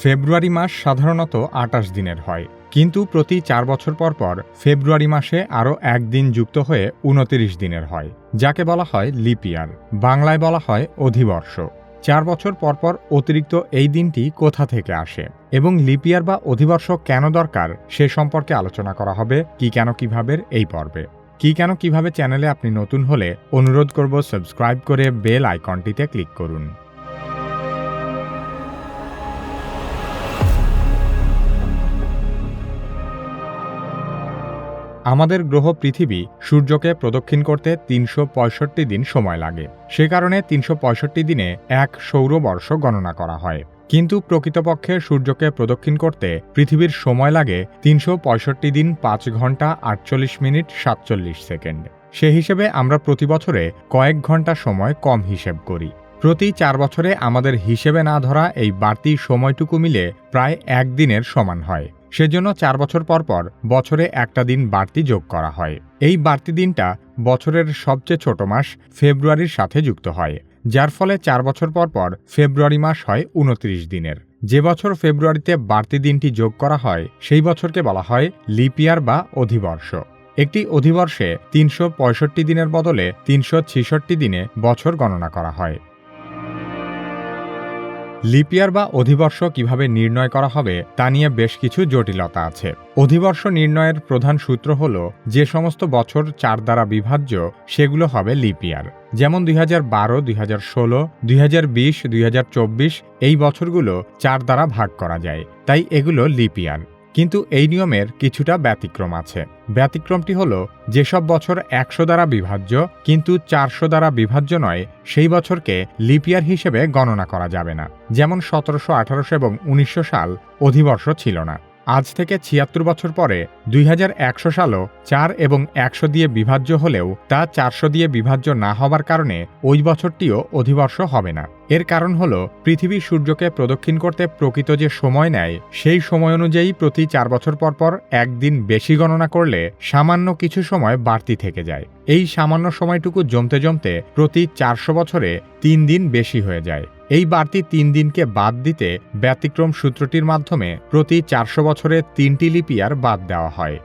ফেব্রুয়ারি মাস সাধারণত আটাশ দিনের হয়। কিন্তু প্রতি চার বছর পর পর ফেব্রুয়ারি মাসে আরও একদিন যুক্ত হয়ে উনতিরিশ দিনের হয়, যাকে বলা হয় লিপিয়ার বাংলায় বলা হয় অধিবর্ষ। চার বছর পর পর অতিরিক্ত এই দিনটি কোথা থেকে আসে এবং লিপিয়ার বা অধিবর্ষ কেন দরকার সে সম্পর্কে আলোচনা করা হবে কি কেন কীভাবে এই পর্বে। কি কেন কীভাবে চ্যানেলে আপনি নতুন হলে অনুরোধ করব সাবস্ক্রাইব করে বেল আইকনটিতে ক্লিক করুন। আমাদের গ্রহ পৃথিবী সূর্যকে প্রদক্ষিণ করতে তিনশো পঁয়ষট্টি দিন সময় লাগে। সে কারণে তিনশো পঁয়ষট্টি দিনে এক সৌরবর্ষ গণনা করা হয়। কিন্তু প্রকৃতপক্ষে সূর্যকে প্রদক্ষিণ করতে পৃথিবীর সময় লাগে তিনশো পঁয়ষট্টি দিন পাঁচ ঘণ্টা আটচল্লিশ মিনিট সাতচল্লিশ সেকেন্ড। সে হিসেবে আমরা প্রতি বছরে কয়েক ঘণ্টা সময় কম হিসেব করি। প্রতি চার বছরে আমাদের হিসেবে না ধরা এই বাড়তি সময়টুকু মিলে প্রায় একদিনের সমান হয়। সেজন্য চার বছর পর পর বছরে একটা দিন বাড়তি যোগ করা হয়। এই বাড়তি দিনটা বছরের সবচেয়ে ছোট মাস ফেব্রুয়ারির সাথে যুক্ত হয়, যার ফলে চার বছর পর পর ফেব্রুয়ারি মাস হয় উনত্রিশ দিনের। যে বছর ফেব্রুয়ারিতে বাড়তি দিনটি যোগ করা হয়, সেই বছরকে বলা হয় লিপিয়ার বা অধিবর্ষ। একটি অধিবর্ষে তিনশো পঁয়ষট্টি দিনের বদলে তিনশো ছেষট্টি দিনে বছর গণনা করা হয়। লিপিয়ার বা অধিবর্ষ কীভাবে নির্ণয় করা হবে, তা নিয়ে বেশ কিছু জটিলতা আছে। অধিবর্ষ নির্ণয়ের প্রধান সূত্র হল, যে সমস্ত বছর চার দ্বারা বিভাজ্য, সেগুলো হবে লিপিয়ার। যেমন দুই হাজার বারো, দুই হাজার ষোলো, দুই হাজার বিশ, দুই হাজার চব্বিশ, এই বছরগুলো চার দ্বারা ভাগ করা যায়। তাই এগুলো লিপিয়ার। কিন্তু এই নিয়মের কিছুটা ব্যতিক্রম আছে। ব্যতিক্রমটি হল, যেসব বছর একশো দ্বারা বিভাজ্য, কিন্তু চারশো দ্বারা বিভাজ্য নয়, সেই বছরকে লিপিয়ার হিসেবে গণনা করা যাবে না। যেমন সতেরোশো আঠারোশো এবং উনিশশো সাল অধিবর্ষ ছিল না। আজ থেকে ছিয়াত্তর বছর পরে দুই হাজার একশো সালও চার এবং একশো দিয়ে বিভাজ্য হলেও তা চারশো দিয়ে বিভাজ্য না হবার কারণে ওই বছরটিও অধিবর্ষ হবে না। এর কারণ হল, পৃথিবী সূর্যকে প্রদক্ষিণ করতে প্রকৃত যে সময় নেয়, সেই সময় অনুযায়ী প্রতি চার বছর পর পর একদিন বেশি গণনা করলে সামান্য কিছু সময় বাড়তি থেকে যায়। এই সামান্য সময়টুকু জমতে জমতে প্রতি চারশো বছরে তিন দিন বেশি হয়ে যায়। এই বাড়তি তিন দিনকে বাদ দিতে ব্যতিক্রম সূত্রটির মাধ্যমে প্রতি চারশো বছরে তিনটি লিপিয়ার বাদ দেওয়া হয়।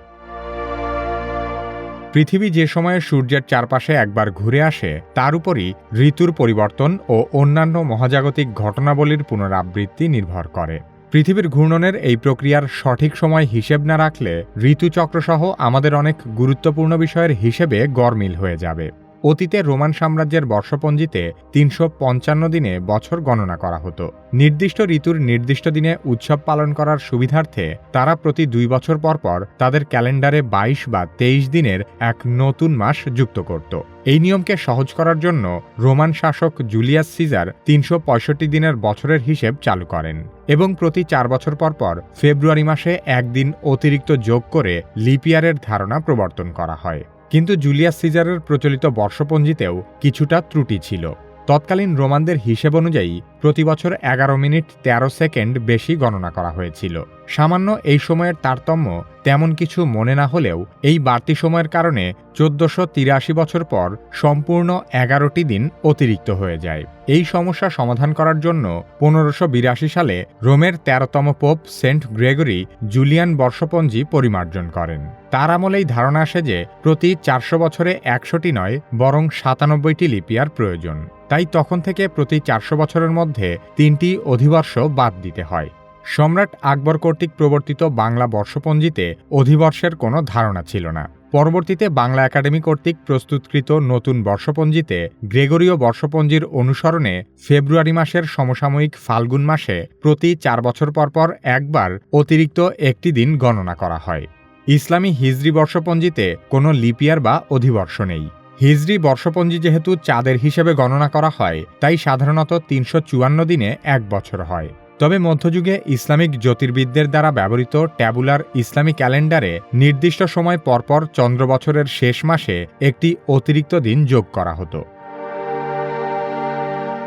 পৃথিবী যে সময়ে সূর্যের চারপাশে একবার ঘুরে আসে, তার উপরই ঋতুর পরিবর্তন ও অন্যান্য মহাজাগতিক ঘটনাবলীর পুনরাবৃত্তি নির্ভর করে। পৃথিবীর ঘূর্ণনের এই প্রক্রিয়ার সঠিক সময় হিসেব না রাখলে ঋতুচক্রসহ আমাদের অনেক গুরুত্বপূর্ণ বিষয়ের হিসেবে গরমিল হয়ে যাবে। অতীতে রোমান সাম্রাজ্যের বর্ষপঞ্জিতে তিনশো পঞ্চান্ন দিনে বছর গণনা করা হতো। নির্দিষ্ট ঋতুর নির্দিষ্ট দিনে উৎসব পালন করার সুবিধার্থে তারা প্রতি দুই বছর পর পর তাদের ক্যালেন্ডারে বাইশ বা তেইশ দিনের এক নতুন মাস যুক্ত করত। এই নিয়মকে সহজ করার জন্য রোমান শাসক জুলিয়াস সিজার তিনশো পঁয়ষট্টি দিনের বছরের হিসেব চালু করেন এবং প্রতি চার বছর পর পর ফেব্রুয়ারি মাসে একদিন অতিরিক্ত যোগ করে লিপিয়ারের ধারণা প্রবর্তন করা হয়। কিন্তু জুলিয়াস সিজারের প্রচলিত বর্ষপঞ্জিতেও কিছুটা ত্রুটি ছিল। তৎকালীন রোমানদের হিসেব অনুযায়ী প্রতি বছর এগারো মিনিট ১৩ সেকেন্ড বেশি গণনা করা হয়েছিল। সামান্য এই সময়ের তারতম্য তেমন কিছু মনে না হলেও এই বাড়তি সময়ের কারণে চোদ্দশো তিরাশি বছর পর সম্পূর্ণ এগারোটি দিন অতিরিক্ত হয়ে যায়। এই সমস্যা সমাধান করার জন্য পনেরোশো বিরাশি সালে রোমের তেরোতম পোপ সেন্ট গ্রেগরি জুলিয়ান বর্ষপঞ্জি পরিমার্জন করেন। তার আমলেই ধারণা আসে যে প্রতি চারশো বছরে একশোটি নয়, বরং সাতানব্বইটি লিপিয়ার প্রয়োজন। তাই তখন থেকে প্রতি চারশো বছরের মধ্যে তিনটি অধিবর্ষ বাদ দিতে হয়। সম্রাট আকবর কর্তৃক প্রবর্তিত বাংলা বর্ষপঞ্জিতে অধিবর্ষের কোনো ধারণা ছিল না। পরবর্তীতে বাংলা একাডেমি কর্তৃক প্রস্তুতকৃত নতুন বর্ষপঞ্জিতে গ্রেগরীয় বর্ষপঞ্জির অনুসরণে ফেব্রুয়ারি মাসের সমসাময়িক ফাল্গুন মাসে প্রতি চার বছর পর পর একবার অতিরিক্ত একটি দিন গণনা করা হয়। ইসলামী হিজরি বর্ষপঞ্জিতে কোনো লিপিয়ার বা অধিবর্ষ নেই। হিজরি বর্ষপঞ্জি যেহেতু চাঁদের হিসেবে গণনা করা হয়, তাই সাধারণত তিনশো চুয়ান্ন দিনে এক বছর হয়। তবে মধ্যযুগে ইসলামিক জ্যোতির্বিদদের দ্বারা ব্যবহৃত ট্যাবুলার ইসলামী ক্যালেন্ডারে নির্দিষ্ট সময় পরপর চন্দ্র বছরের শেষ মাসে একটি অতিরিক্ত দিন যোগ করা হতো।